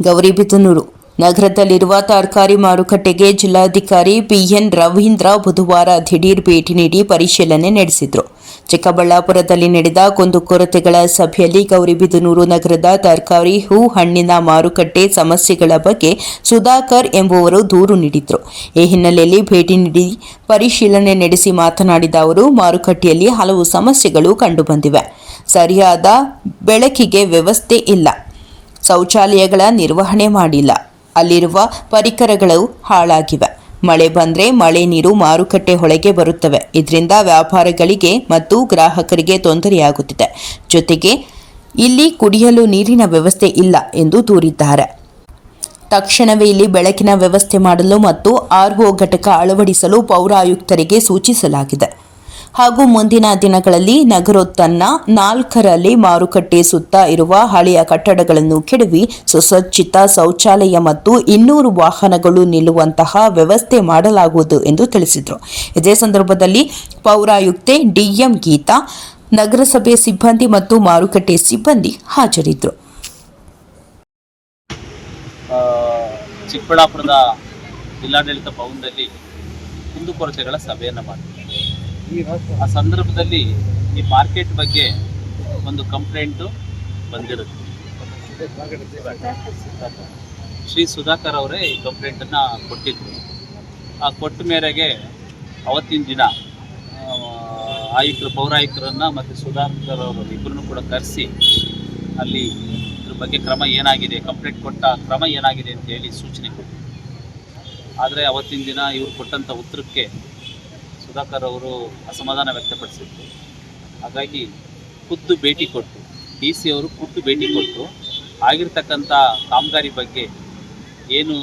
ಗೌರಿಬಿದನೂರು. ನಗರದಲ್ಲಿರುವ ತರಕಾರಿ ಮಾರುಕಟ್ಟೆಗೆ ಜಿಲ್ಲಾಧಿಕಾರಿ ಪಿಎನ್ ರವೀಂದ್ರ ಬುಧವಾರ ದಿಢೀರ್ ಭೇಟಿ ನೀಡಿ ಪರಿಶೀಲನೆ ನಡೆಸಿದರು. ಚಿಕ್ಕಬಳ್ಳಾಪುರದಲ್ಲಿ ನಡೆದ ಕುಂದುಕೊರತೆಗಳ ಸಭೆಯಲ್ಲಿ ಗೌರಿಬಿದನೂರು ನಗರದ ತರಕಾರಿ, ಹೂ, ಹಣ್ಣಿನ ಮಾರುಕಟ್ಟೆ ಸಮಸ್ಯೆಗಳ ಬಗ್ಗೆ ಸುಧಾಕರ್ ಎಂಬುವರು ದೂರು ನೀಡಿದರು. ಈ ಹಿನ್ನೆಲೆಯಲ್ಲಿ ಭೇಟಿ ನೀಡಿ ಪರಿಶೀಲನೆ ನಡೆಸಿ ಮಾತನಾಡಿದ ಅವರು, ಮಾರುಕಟ್ಟೆಯಲ್ಲಿ ಹಲವು ಸಮಸ್ಯೆಗಳು ಕಂಡುಬಂದಿವೆ. ಸರಿಯಾದ ಬೆಳಕಿಗೆ ವ್ಯವಸ್ಥೆ ಇಲ್ಲ. ಶೌಚಾಲಯಗಳ ನಿರ್ವಹಣೆ ಮಾಡಿಲ್ಲ. ಅಲ್ಲಿರುವ ಪರಿಕರಗಳು ಹಾಳಾಗಿವೆ. ಮಳೆ ಬಂದರೆ ಮಳೆ ನೀರು ಮಾರುಕಟ್ಟೆ ಹೊಳೆಗೆ ಬರುತ್ತವೆ. ಇದರಿಂದ ವ್ಯಾಪಾರಿಗಳಿಗೆ ಮತ್ತು ಗ್ರಾಹಕರಿಗೆ ತೊಂದರೆಯಾಗುತ್ತಿದೆ. ಜೊತೆಗೆ ಇಲ್ಲಿ ಕುಡಿಯಲು ನೀರಿನ ವ್ಯವಸ್ಥೆ ಇಲ್ಲ ಎಂದು ದೂರಿದ್ದಾರೆ. ತಕ್ಷಣವೇ ಇಲ್ಲಿ ಬೆಳಕಿನ ವ್ಯವಸ್ಥೆ ಮಾಡಲು ಮತ್ತು ಆರ್ಒ ಘಟಕ ಅಳವಡಿಸಲು ಪೌರಾಯುಕ್ತರಿಗೆ ಸೂಚಿಸಲಾಗಿದೆ. ಹಾಗೂ ಮುಂದಿನ ದಿನಗಳಲ್ಲಿ ನಗರೋತ್ತನ್ನ ನಾಲ್ಕರಲ್ಲಿ ಮಾರುಕಟ್ಟೆ ಸುತ್ತ ಇರುವ ಹಳೆಯ ಕಟ್ಟಡಗಳನ್ನು ಕೆಡವಿ ಸುಸಜ್ಜಿತ ಶೌಚಾಲಯ ಮತ್ತು ಇನ್ನೂರು ವಾಹನಗಳು ನಿಲ್ಲುವಂತಹ ವ್ಯವಸ್ಥೆ ಮಾಡಲಾಗುವುದು ಎಂದು ತಿಳಿಸಿದರು. ಇದೇ ಸಂದರ್ಭದಲ್ಲಿ ಪೌರಾಯುಕ್ತೆ ಡಿಎಂ ಗೀತಾ, ನಗರಸಭೆ ಸಿಬ್ಬಂದಿ ಮತ್ತು ಮಾರುಕಟ್ಟೆ ಸಿಬ್ಬಂದಿ ಹಾಜರಿದ್ದರು. ಚಿಕ್ಕಬಳ್ಳಾಪುರದ ಜಿಲ್ಲಾಡಳಿತ ಭವನದಲ್ಲಿ ಕುಂದುಕೊರತೆಗಳ ಸಭೆಯನ್ನು ಮಾಡಿದ್ವಿ ಆ ಸಂದರ್ಭದಲ್ಲಿ ಈ ಮಾರ್ಕೆಟ್ ಬಗ್ಗೆ ಒಂದು ಕಂಪ್ಲೇಂಟು ಬಂದಿರುತ್ತೆ. ಶ್ರೀ ಸುಧಾಕರ್ ಅವರೇ ಈ ಕಂಪ್ಲೇಂಟನ್ನು ಕೊಟ್ಟಿದ್ರು. ಆ ಕೊಟ್ಟ ಮೇರೆಗೆ ಅವತ್ತಿನ ದಿನ ಆಯುಕ್ತರು, ಪೌರಾಯುಕ್ತರನ್ನು ಮತ್ತು ಸುಧಾಕರ್ ಅವರು ಇಬ್ಬರನ್ನು ಕೂಡ ಕರೆಸಿ ಅಲ್ಲಿ ಇದ್ರ ಬಗ್ಗೆ ಕ್ರಮ ಏನಾಗಿದೆ ಕಂಪ್ಲೇಂಟ್ ಕೊಟ್ಟ ಕ್ರಮ ಏನಾಗಿದೆ ಅಂತ ಹೇಳಿ ಸೂಚನೆ ಕೊಟ್ಟರು ಆದರೆ ಅವತ್ತಿನ ದಿನ ಇವರು ಕೊಟ್ಟಂಥ ಉತ್ತರಕ್ಕೆ ಸುಧಾಕರ್ ಅವರು ಅಸಮಾಧಾನ ವ್ಯಕ್ತಪಡಿಸಿದ್ರು. ಹಾಗಾಗಿ ಖುದ್ದು ಭೇಟಿ ಕೊಟ್ಟು ಡಿ ಸಿ ಅವರು ಖುದ್ದು ಭೇಟಿ ಕೊಟ್ಟು ಆಗಿರ್ತಕ್ಕಂಥ ಕಾಮಗಾರಿ ಬಗ್ಗೆ ಏನು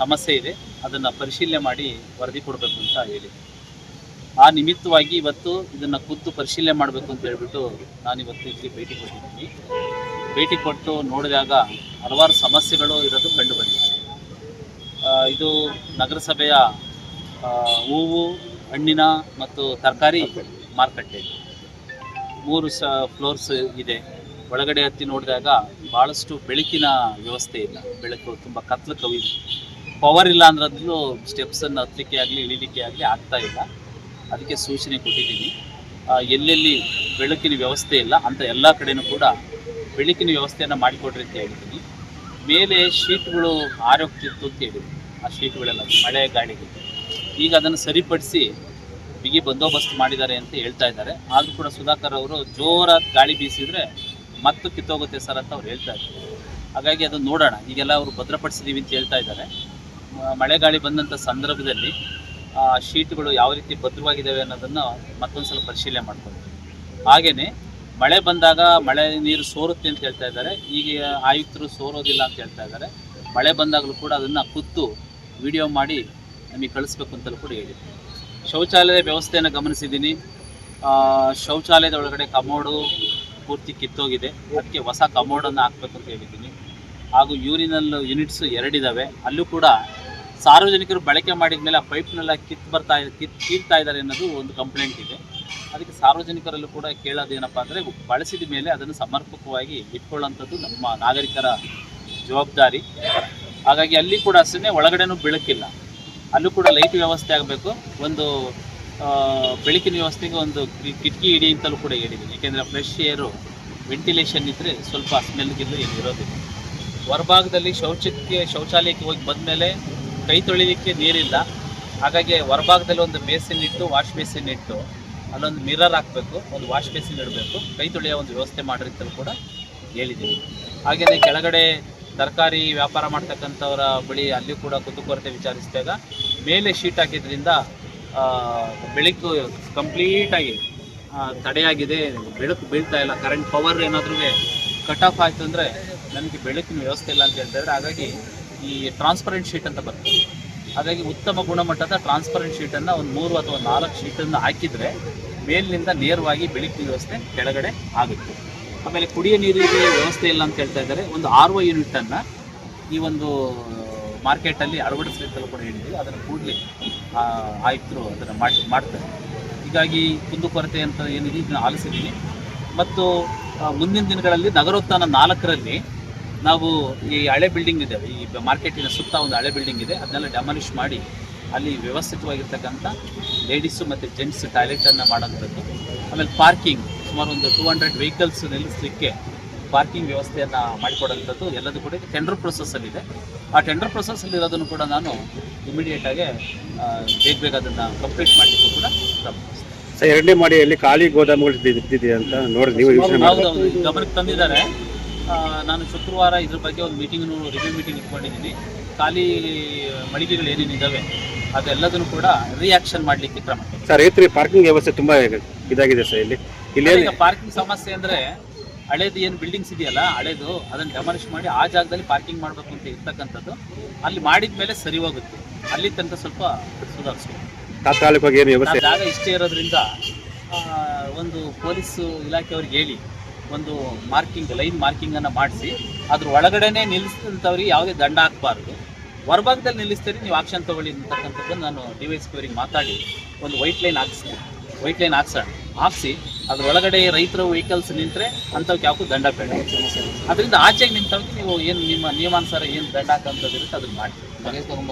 ಸಮಸ್ಯೆ ಇದೆ, ಅದನ್ನು ಪರಿಶೀಲನೆ ಮಾಡಿ ವರದಿ ಕೊಡಬೇಕು ಅಂತ ಹೇಳಿ. ಆ ನಿಮಿತ್ತವಾಗಿ ಇವತ್ತು ಇದನ್ನು ಖುದ್ದು ಪರಿಶೀಲನೆ ಮಾಡಬೇಕು ಅಂತ ಹೇಳ್ಬಿಟ್ಟು ನಾನು ಇವತ್ತು ಇಲ್ಲಿ ಭೇಟಿ ಕೊಟ್ಟಿದ್ದೀನಿ. ಭೇಟಿ ಕೊಟ್ಟು ನೋಡಿದಾಗ ಹಲವಾರು ಸಮಸ್ಯೆಗಳು ಇರೋದು ಕಂಡು ಇದು ನಗರಸಭೆಯ ಹೂವು ಹಣ್ಣಿನ ಮತ್ತು ತರಕಾರಿ ಮಾರುಕಟ್ಟೆ. ಮೂರು ಸ, ಫ್ಲೋರ್ಸ್ ಇದೆ. ಒಳಗಡೆ ಹತ್ತಿ ನೋಡಿದಾಗ ಭಾಳಷ್ಟು ಬೆಳಕಿನ ವ್ಯವಸ್ಥೆ ಇಲ್ಲ. ಬೆಳಕು ತುಂಬ ಕತ್ಲು ಕವಿದೆ. ಪವರ್ ಇಲ್ಲ ಅಂದ್ರದ್ಲು ಸ್ಟೆಪ್ಸನ್ನು ಹತ್ತಲಿಕ್ಕೆ ಆಗಲಿ, ಇಳಿಲಿಕ್ಕೆ ಆಗಲಿ ಆಗ್ತಾ ಇಲ್ಲ. ಅದಕ್ಕೆ ಸೂಚನೆ ಕೊಟ್ಟಿದ್ದೀನಿ. ಎಲ್ಲೆಲ್ಲಿ ಬೆಳಕಿನ ವ್ಯವಸ್ಥೆ ಇಲ್ಲ ಅಂತ ಎಲ್ಲ ಕಡೆನೂ ಕೂಡ ಬೆಳಕಿನ ವ್ಯವಸ್ಥೆಯನ್ನು ಮಾಡಿಕೊಡ್ರಿ ಅಂತ ಹೇಳಿದ್ದೀನಿ ಮೇಲೆ ಶೀಟ್ಗಳು ಆರೋಗ್ತಿತ್ತು ಅಂತ ಹೇಳಿದ್ರು ಆ ಶೀಟ್ಗಳೆಲ್ಲ ಮಳೆ ಗಾಳಿಗೆ. ಈಗ ಅದನ್ನು ಸರಿಪಡಿಸಿ ಬಿಗಿ ಬಂದೋಬಸ್ತ್ ಮಾಡಿದ್ದಾರೆ ಅಂತ ಹೇಳ್ತಾ ಇದ್ದಾರೆ. ಆದರೂ ಕೂಡ ಸುಧಾಕರ್ ಅವರು ಜೋರಾಗಿ ಗಾಳಿ ಬೀಸಿದರೆ ಮತ್ತು ಕಿತ್ತೋಗುತ್ತೆ ಸರ್ ಅಂತ ಅವ್ರು ಹೇಳ್ತಾ ಇದ್ದಾರೆ. ಹಾಗಾಗಿ ಅದನ್ನು ನೋಡೋಣ. ಈಗೆಲ್ಲ ಅವರು ಭದ್ರಪಡಿಸಿದ್ದೀವಿ ಅಂತ ಹೇಳ್ತಾ ಇದ್ದಾರೆ. ಮಳೆಗಾಳಿ ಮಳೆ ಗಾಳಿ ಬಂದಂಥ ಸಂದರ್ಭದಲ್ಲಿ, ಆ, ಶೀಟ್ಗಳು ಯಾವ ರೀತಿ ಭದ್ರವಾಗಿದ್ದಾವೆ ಅನ್ನೋದನ್ನು ಮತ್ತೊಂದು ಸಲ ಪರಿಶೀಲನೆ ಮಾಡ್ಕೊಳ್ತೀವಿ ಹಾಗೆಯೇ ಮಳೆ ಬಂದಾಗ ಮಳೆ ನೀರು ಸೋರುತ್ತೆ ಅಂತ ಹೇಳ್ತಾ ಇದ್ದಾರೆ. ಈಗ ಆಯುಕ್ತರು ಸೋರೋದಿಲ್ಲ ಅಂತ ಹೇಳ್ತಾ ಇದ್ದಾರೆ. ಮಳೆ ಬಂದಾಗಲೂ ಕೂಡ ಅದನ್ನು ಕುತ್ತು ವಿಡಿಯೋ ಮಾಡಿ ನಮಗೆ ಕಳಿಸ್ಬೇಕು ಅಂತಲೂ ಕೂಡ ಹೇಳಿ ಶೌಚಾಲಯದ ವ್ಯವಸ್ಥೆಯನ್ನು ಗಮನಿಸಿದ್ದೀನಿ. ಶೌಚಾಲಯದ ಒಳಗಡೆ ಕಮೋಡು ಪೂರ್ತಿ ಕಿತ್ತೋಗಿದೆ. ಅದಕ್ಕೆ ಹೊಸ ಕಮೋಡನ್ನು ಹಾಕ್ಬೇಕು ಅಂತ ಹೇಳಿದ್ದೀನಿ. ಹಾಗೂ ಯೂರಿನಲ್ ಯೂನಿಟ್ಸ್ ಎರಡಿದ್ದಾವೆ ಅಲ್ಲೂ ಕೂಡ ಸಾರ್ವಜನಿಕರು ಬಳಕೆ ಮಾಡಿದ ಮೇಲೆ ಆ ಪೈಪ್ನೆಲ್ಲ ಕಿತ್ತು ಬರ್ತಾ ಕಿತ್ತು ಕೀರ್ತಾ ಇದ್ದಾರೆ ಅನ್ನೋದು ಒಂದು ಕಂಪ್ಲೇಂಟ್ ಇದೆ. ಅದಕ್ಕೆ ಸಾರ್ವಜನಿಕರಲ್ಲೂ ಕೂಡ ಕೇಳೋದೇನಪ್ಪ ಅಂದರೆ ಬಳಸಿದ ಮೇಲೆ ಅದನ್ನು ಸಮರ್ಪಕವಾಗಿ ಇಟ್ಕೊಳ್ಳೋಂಥದ್ದು ನಮ್ಮ ನಾಗರಿಕರ ಜವಾಬ್ದಾರಿ. ಹಾಗಾಗಿ ಅಲ್ಲಿ ಕೂಡ ಅಷ್ಟೇ ಒಳಗಡೆನೂ ಬೆಳಕಿಲ್ಲ ಅಲ್ಲೂ ಕೂಡ ಲೈಟ್ ವ್ಯವಸ್ಥೆ ಆಗಬೇಕು. ಒಂದು ಬೆಳಕಿನ ವ್ಯವಸ್ಥೆಗೆ ಒಂದು ಕಿಟಕಿ ಇಡಿ ಅಂತಲೂ ಕೂಡ ಹೇಳಿದ್ದೀನಿ. ಯಾಕೆಂದರೆ ಫ್ರೆಶ್ ಏರು, ವೆಂಟಿಲೇಷನ್ ಇದ್ದರೆ ಸ್ವಲ್ಪ ಸ್ಮೆಲ್ಗಿದ್ದು ಏನು ಇರೋದಿಲ್ಲ. ಹೊರಭಾಗದಲ್ಲಿ ಶೌಚಕ್ಕೆ, ಶೌಚಾಲಯಕ್ಕೆ ಹೋಗಿ ಬಂದಮೇಲೆ ಕೈ ತೊಳಿಲಿಕ್ಕೆ ನೀರಿಲ್ಲ. ಹಾಗಾಗಿ ಹೊರಭಾಗದಲ್ಲಿ ಒಂದು ಬೇಸಿನ್ ಇಟ್ಟು ವಾಶ್ ಬೇಸಿನ್ ಇಟ್ಟು, ಅಲ್ಲೊಂದು ಮಿರರ್ ಹಾಕಬೇಕು. ಒಂದು ವಾಶ್ ಬೇಸಿನ್ ಇಡಬೇಕು. ಕೈ ತೊಳೆಯೋ ಒಂದು ವ್ಯವಸ್ಥೆ ಮಾಡಿರ್ತಲೂ ಅಂತಲೂ ಕೂಡ ಹೇಳಿದ್ದೀನಿ. ಹಾಗೆಯೇ ಕೆಳಗಡೆ ತರಕಾರಿ ವ್ಯಾಪಾರ ಮಾಡ್ತಕ್ಕಂಥವರ ಬಳಿ ಅಲ್ಲಿ ಕೂಡ ಕುಂದುಕೊರತೆ ವಿಚಾರಿಸಿದಾಗ ಮೇಲೆ ಶೀಟ್ ಹಾಕಿದ್ರಿಂದ ಬೆಳಕು ಕಂಪ್ಲೀಟಾಗಿ ತಡೆಯಾಗಿದೆ. ಬೆಳಕು ಬೀಳ್ತಾ ಇಲ್ಲ. ಕರೆಂಟ್ ಪವರ್ ಏನಾದ್ರೂ ಕಟ್ ಆಫ್ ಆಯಿತು ಅಂದರೆ ನನಗೆ ಬೆಳಕಿನ ವ್ಯವಸ್ಥೆ ಇಲ್ಲ ಅಂತ ಹೇಳ್ತಾ ಹಾಗಾಗಿ ಈ ಟ್ರಾನ್ಸ್ಪರೆಂಟ್ ಶೀಟ್ ಅಂತ ಬರ್ತದೆ. ಹಾಗಾಗಿ ಉತ್ತಮ ಗುಣಮಟ್ಟದ ಟ್ರಾನ್ಸ್ಪರೆಂಟ್ ಶೀಟನ್ನು ಒಂದು ಮೂರು ಅಥವಾ ನಾಲ್ಕು ಶೀಟನ್ನು ಹಾಕಿದರೆ ಮೇಲಿನಿಂದ ನೇರವಾಗಿ ಬೆಳಕಿನ ವ್ಯವಸ್ಥೆ ಕೆಳಗಡೆ ಆಗುತ್ತೆ. ಆಮೇಲೆ ಕುಡಿಯೋ ನೀರಿಗೆ ವ್ಯವಸ್ಥೆ ಇಲ್ಲ ಅಂತ ಹೇಳ್ತಾ ಇದ್ದಾರೆ. ಒಂದು ಆರ್ ಒ ಯೂನಿಟನ್ನು ಈ ಒಂದು ಮಾರ್ಕೆಟಲ್ಲಿ ಅಳವಡಿಸಬೇಕಲ್ಲ ಕೂಡ ಹೇಳಿದ್ದೀವಿ ಅದನ್ನು ಕೂಡಲೇ ಆಯುಕ್ತರು ಅದನ್ನು ಮಾಡಿ, ಮಾಡ್ತಾರೆ. ಹೀಗಾಗಿ ಕುಂದುಕೊರತೆ ಅಂತ ಏನಿದೆ, ಇದನ್ನು ಆಲಿಸಿದ್ದೀನಿ ಮತ್ತು ಮುಂದಿನ ದಿನಗಳಲ್ಲಿ ನಗರೋತ್ಥಾನ ನಾಲ್ಕರಲ್ಲಿ ನಾವು ಈ ಹಳೆ ಬಿಲ್ಡಿಂಗ್ ಇದೆ. ಈ ಮಾರ್ಕೆಟಿನ ಸುತ್ತ ಒಂದು ಹಳೆ ಬಿಲ್ಡಿಂಗ್ ಇದೆ. ಅದನ್ನೆಲ್ಲ ಡೆಮಾಲಿಷ್ ಮಾಡಿ ಅಲ್ಲಿ ವ್ಯವಸ್ಥಿತವಾಗಿರ್ತಕ್ಕಂಥ ಲೇಡೀಸು ಮತ್ತು ಜೆಂಟ್ಸ್ ಟಾಯ್ಲೆಟನ್ನು ಮಾಡೋಂಥದ್ದು ಆಮೇಲೆ ಪಾರ್ಕಿಂಗ್ ಸುಮಾರು ಒಂದು ಟೂ ಹಂಡ್ರೆಡ್ ವೆಹಿಕಲ್ಸ್ ನಿಲ್ಲಿಸಲಿಕ್ಕೆ ಪಾರ್ಕಿಂಗ್ ವ್ಯವಸ್ಥೆಯನ್ನು ಮಾಡಿಕೊಡೋಂಥದ್ದು ಎಲ್ಲದೂ ಕೂಡ ಟೆಂಡರ್ ಪ್ರೊಸೆಸ್ಸಲ್ಲಿದೆ ಆ ಟೆಂಡರ್ ಪ್ರೊಸೆಸ್ಸಲ್ಲಿ ಇರೋದನ್ನು ಕೂಡ ನಾನು ಇಮಿಡಿಯೇಟಾಗಿ ಬೇಗ ಬೇಗ ಅದನ್ನು ಕಂಪ್ಲೀಟ್ ಮಾಡಲಿಕ್ಕೂ ಕೂಡ ಸರ್ ಎರಡನೇ ಮಾಡಿಯಲ್ಲಿ ಖಾಲಿ ಗೋದಾಮುಗಳು ಇದ್ದಿದ್- ಅಂತ ನೋಡಿ ನೀವು ಗಮನಕ್ಕೆ ತಂದಿದ್ದಾರೆ. ನಾನು ಶುಕ್ರವಾರ ಇದ್ರ ಬಗ್ಗೆ ಒಂದು ಮೀಟಿಂಗ್ನು ರಿವ್ಯೂ ಮೀಟಿಂಗ್ ಇಟ್ಕೊಂಡಿದ್ದೀನಿ. ಖಾಲಿ ಮಳಿಗೆಗಳು ಏನೇನಿದ್ದಾವೆ ಅದೆಲ್ಲದನ್ನು ಕೂಡ ರಿಯಾಕ್ಷನ್ ಮಾಡಲಿಕ್ಕೆ ಕ್ರಮ. ಸರ್ ರೈತರಿಗೆ ಪಾರ್ಕಿಂಗ್ ವ್ಯವಸ್ಥೆ ತುಂಬಾ ಇದಾಗಿದೆ ಸರ್ ಇಲ್ಲಿ. ಇಲ್ಲಿ ಈಗ ಪಾರ್ಕಿಂಗ್ ಸಮಸ್ಯೆ ಅಂದ್ರೆ ಹಳೇದು ಏನು ಬಿಲ್ಡಿಂಗ್ಸ್ ಇದೆಯಲ್ಲ ಹಳೇದು ಅದನ್ನ ಡೆಮಾಲಿಷ್ ಮಾಡಿ ಆ ಜಾಗದಲ್ಲಿ ಪಾರ್ಕಿಂಗ್ ಮಾಡಬೇಕು ಅಂತ ಇರ್ತಕ್ಕಂಥದ್ದು ಅಲ್ಲಿ ಮಾಡಿದ ಮೇಲೆ ಸರಿ ಹೋಗುತ್ತೆ. ಅಲ್ಲಿ ತನಕ ಸ್ವಲ್ಪ ಸುಧಾರಿಸ್ಬೇಕು. ತಾತ್ಕಾಲಿಕವಾಗಿ ಏನು ಆ ವ್ಯವಸ್ಥೆ ಜಾಗ ಇಷ್ಟೇ ಇರೋದ್ರಿಂದ ಆ, ಒಂದು ಪೊಲೀಸ್ ಇಲಾಖೆಯವ್ರಿಗೆ ಹೇಳಿ ಒಂದು ಮಾರ್ಕಿಂಗ್ ಲೈನ್ ಮಾರ್ಕಿಂಗ್ ಅನ್ನ ಮಾಡಿಸಿ ಅದ್ರ ಒಳಗಡೆನೆ ನಿಲ್ಲಿಸಿದಂಥವ್ರಿಗೆ ಯಾವುದೇ ದಂಡ ಹಾಕಬಾರ್ದು. ಹೊರಭಾಗದಲ್ಲಿ ನಿಲ್ಲಿಸ್ತೀರಿ ನೀವು ಆಕ್ಷನ್ ತಗೊಳ್ಳಿ ಅಂತಕ್ಕಂಥದ್ದು ನಾನು ಡಿ ವೈ ಎಸ್ ಪಿ ಅವರಿಗೆ ಮಾತಾಡಿ ಒಂದು ವೈಟ್ ಲೈನ್ ಹಾಕಿಸ್ತೀನಿ ವೈಟ್ ಲೈನ್ ಹಾಕ್ಸೋಣ. ಹಾಕ್ಸಿ ಅದ್ರ ಒಳಗಡೆ ರೈತರ ವೆಹಿಕಲ್ಸ್ ನಿಂತರೆ ಅಂಥವ್ಕೆ ಯಾಕೂ ದಂಡ ಬೇಡ ಅದರಿಂದ ಆಚೆಗೆ ನಿಂತವ್ರಿಗೆ ನೀವು ಏನು ನಿಮ್ಮ ನಿಯಮಾನುಸಾರ ಏನು ದಂಡ ಹಾಕೋಂಥದ್ದು ಇರುತ್ತೆ, ಅದನ್ನು ಮಾಡಿ.